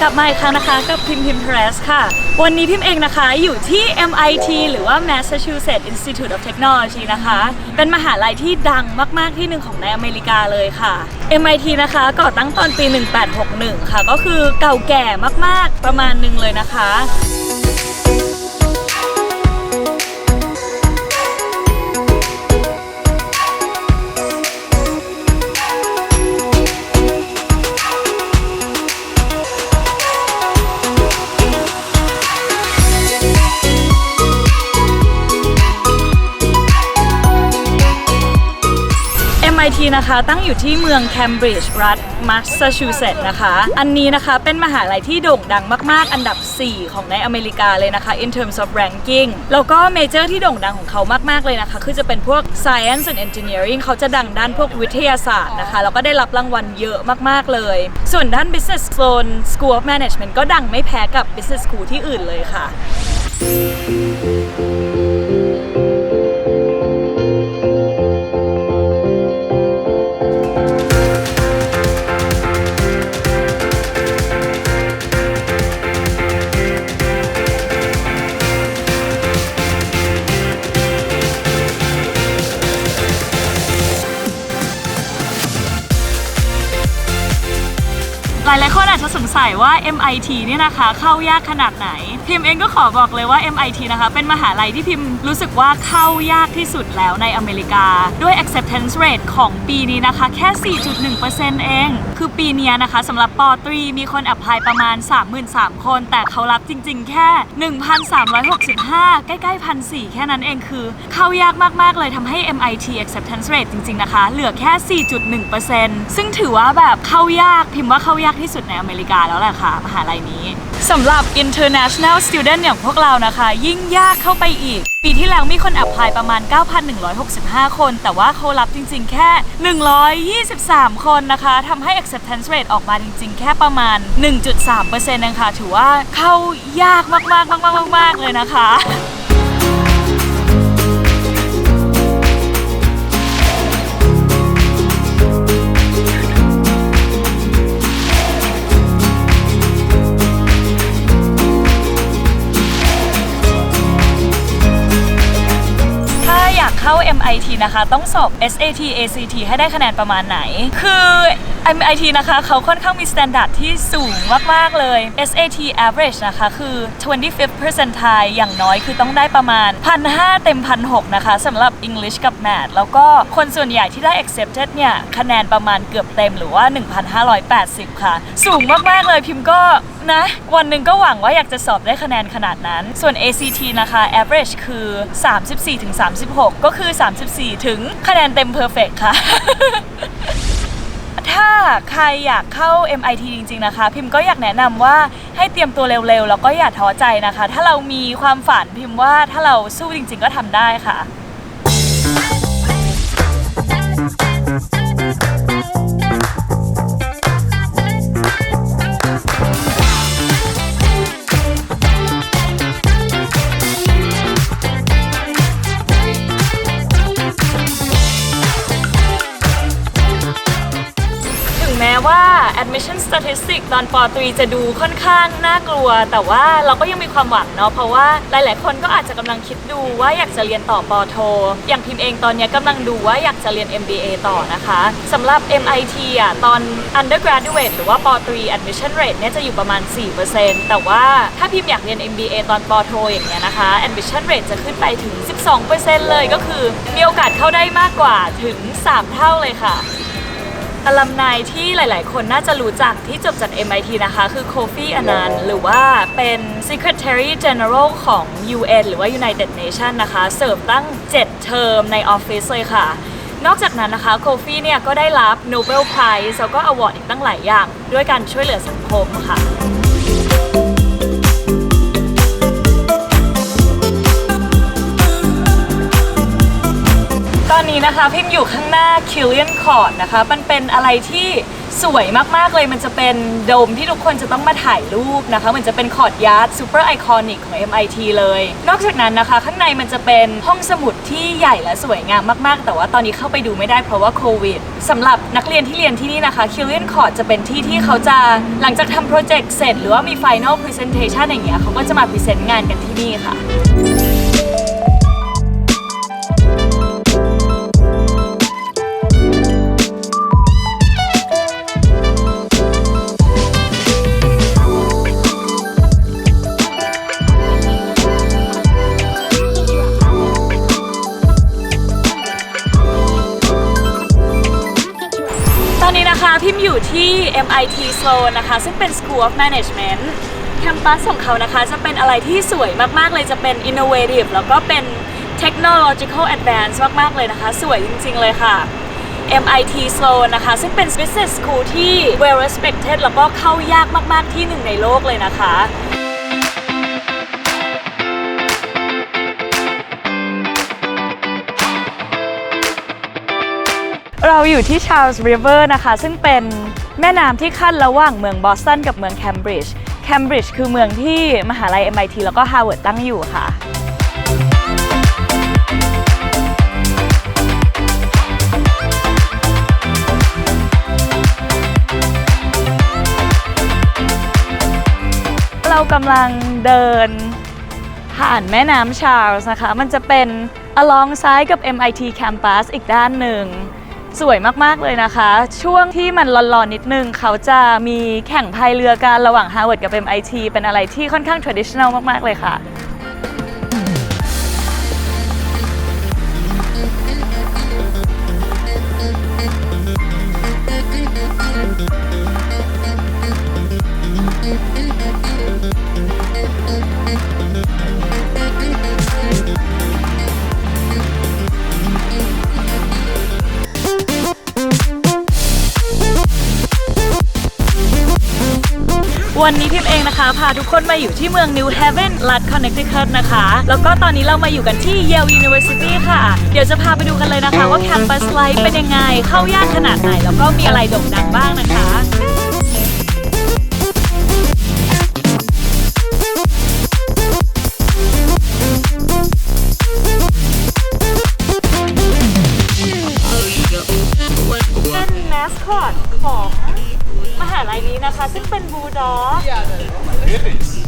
กลับมาอีกครั้งนะคะ กับพิมพิมเพรสค่ะ วันนี้พิมเองนะคะอยู่ที่ MIT หรือว่า Massachusetts Institute of Technology นะคะ เป็นมหาลัยที่ดังมากๆที่หนึ่งของในอเมริกาเลยค่ะ MIT นะคะก่อตั้งตอนปี 1861 ค่ะ ก็คือเก่าแก่มากๆประมาณหนึ่งเลยนะคะ MIT นะคะ ตั้งอยู่ที่เมือง Cambridge รัฐ Massachusetts นะคะ อันนี้นะคะเป็นมหาลัยที่โด่งดังมาก ๆ อันดับ 4 ของในอเมริกาเลยนะคะ in terms of ranking แล้วก็เมเจอร์ที่โด่งดังของเขามาก ๆ เลยนะคะ คือจะเป็นพวก science and engineering เขาจะดังด้านพวกวิทยาศาสตร์นะคะ แล้วก็ได้รับรางวัลเยอะมาก ๆ เลย ส่วนด้าน business zone school of management ก็ดังไม่แพ้กับ business school ที่อื่นเลยค่ะหล ยว่า MIT เนี่ยนะคะเข้ายากขนาดไหน พิมเองก็ขอบอกเลยว่า MIT นะคะเป็นมหาลัยที่พิมรู้สึกว่าเข้ายากที่สุดแล้วในอเมริกา ด้วย acceptance rate ของปีนี้นะคะ แค่ 4.1%เอง คือปีนี้นะคะสำหรับปตรีมีคนแอพพลายประมาณ 33,000คน แต่เขารับจริง ๆ แค่ 1,365 ใกล้ๆพันสี่แค่นั้นเองคือ เข้ายากมาก ๆ เลยทำให้ MIT acceptance rate จริง ๆ นะคะ เหลือแค่ 4.1%ซึ่งถือว่าแบบเข้ายากพิมพ์ว่าเข้ายากที่สุดในอเมริกาแล้วแหละค่ะมหาลัยนี้สำหรับ international student อย่างพวกเรานะคะ ยิ่งยากเข้าไปอีก ปีที่แล้วมีคนแอพพลายประมาณ 9,165 คน แต่ว่าเขารับจริงๆ แค่ 123 คนนะคะทำให้ acceptance rate ออกมาจริงๆ แค่ประมาณ 1.3%เองค่ะถือว่าเข้ายากมากๆมากๆๆๆเลยนะคะ เข้า MIT นะคะ ต้องสอบ SAT ACT ให้ได้คะแนนประมาณไหน คือ MIT นะคะเขาค่อนข้างมี s t ต n d า r d ที่สูงมาก ๆ เลย SAT average นะคะ คือ 25th percentile อย่างน้อยคือต้องได้ประมาณ 1,500 เต็ม 1,600 นะคะสำหรับ English กับ Math แล้วก็คนส่วนใหญ่ที่ได้ accepted เนี่ย คะแนนประมาณเกือบเต็มหรือว่า 1,580 ค่ะ สูงมาก ๆ เลยพิมพ์ก็นะวันหนึ่งก็หวังว่าอยากจะสอบได้คะแนนขนาดนั้น ส่วน ACT นะคะ average คือ 34-36 ก็คือ 34 ถึงคะแนนเต็ม perfect ค่ะ ใครอยากเข้า MIT จริง ๆนะคะ พิมพ์ก็อยากแนะนำว่าให้เตรียมตัวเร็วๆ แล้วก็อย่าท้อใจนะคะ ถ้าเรามีความฝันพิมพ์ว่าถ้าเราสู้จริง ๆ ก็ทำได้ค่ะ ว่า admission statistic ตอนปตรีจะดูค่อนข้างน่ากลัว แต่ว่าเราก็ยังมีความหวังเนาะเพราะว่าหลาย ๆ คนก็อาจจะกำลังคิดดูว่าอยากจะเรียนต่อปอโท อย่างพิมพ์เองตอนนี้ยกำลังดูว่าอยากจะเรียน MBA ต่อนะคะสำหรับ MIT อะตอน undergraduate หรือว่าปตรี admission rate เนี่ยจะอยู่ประมาณ 4%แต่ว่าถ้าพิมพ์อยากเรียน MBA ตอนปอโทอย่างเงี้ยนะคะ admission rate จะขึ้นไปถึง 12%เลยก็คือมีโอกาสเข้าได้มากกว่าถึง 3 เท่าเลยค่ะ อลัมนายที่หลาย ๆ คนน่าจะรู้จักที่จบจาก MIT นะคะ คือโคฟีอนันต์หรือว่าเป็น Secretary General ของ UN หรือว่า United Nations นะคะเสิร์ฟตั้ง 7 เทอมในออฟฟิศเลยค่ะ นอกจากนั้นนะคะโคฟีเนี่ยก็ได้รับ Nobel Prize แล้วก็อวอร์ดอีกตั้งหลายอย่าง ด้วยการช่วยเหลือสังคมค่ะ นะคะ พิมอยู่ข้างหน้า Killian Court นะคะ มันเป็นอะไรที่สวยมากๆเลย มันจะเป็นโดมที่ทุกคนจะต้องมาถ่ายรูปนะคะ มันจะเป็นคอร์ดยาร์ดซูเปอร์ไอคอนิกของ MIT เลย นอกจากนั้นนะคะ ข้างในมันจะเป็นห้องสมุดที่ใหญ่และสวยงามมากๆ แต่ว่าตอนนี้เข้าไปดูไม่ได้เพราะว่าโควิดสำหรับนักเรียนที่เรียนที่นี่นะคะ k i l l i a n Court จะเป็นที่ที่เขาจะหลังจากทำโปรเจกต์เสร็จ หรือว่ามี Final Presentation อย่างเงี้ยเขาก็จะมาพรีเซนต์งานกันที่นี่ค่ะ พิมพ์อยู่ที่ MIT Sloan นะคะ ซึ่งเป็น School of Management แคมปัสของเขานะคะ จะเป็นอะไรที่สวยมากๆเลยจะเป็น innovative แล้วก็เป็น technological advance มากๆเลยนะคะ สวยจริง ๆ เลยค่ะ MIT Sloan นะคะ ซึ่งเป็น business school ที่ well respected แล้วก็เข้ายากมากๆที่หนึ่งในโลกเลยนะคะ เราอยู่ที่ Charles River นะคะ ซึ่งเป็นแม่น้ำที่ขั้นระหว่างเมืองบอสตันกับเมืองแคมบริดจ์แคมบริดจ์คือเมืองที่มหาลัย MIT แล้วก็ Harvard ตั้งอยู่ค่ะ เรากำลังเดินผ่านแม่น้ำชาร์ลส์นะคะ มันจะเป็น alongside กับ MIT campus อีกด้านหนึ่ง สวยมาก ๆ เลยนะคะ ช่วงที่มันร้อนๆนิดนึง เขาจะมีแข่งพายเรือกันระหว่าง Harvard กับ MIT เป็นอะไรที่ค่อนข้าง traditional มาก ๆ เลยค่ะ วันนี้พิมเองนะคะ พาทุกคนมาอยู่ที่เมือง New Haven รัฐ Connecticut นะคะ แล้วก็ตอนนี้เรามาอยู่กันที่ Yale University ค่ะ เดี๋ยวจะพาไปดูกันเลยนะคะ ว่าแคมปัสไลฟ์เป็นยังไง เข้ายากขนาดไหน แล้วก็มีอะไรโด่งดังบ้างนะคะ ล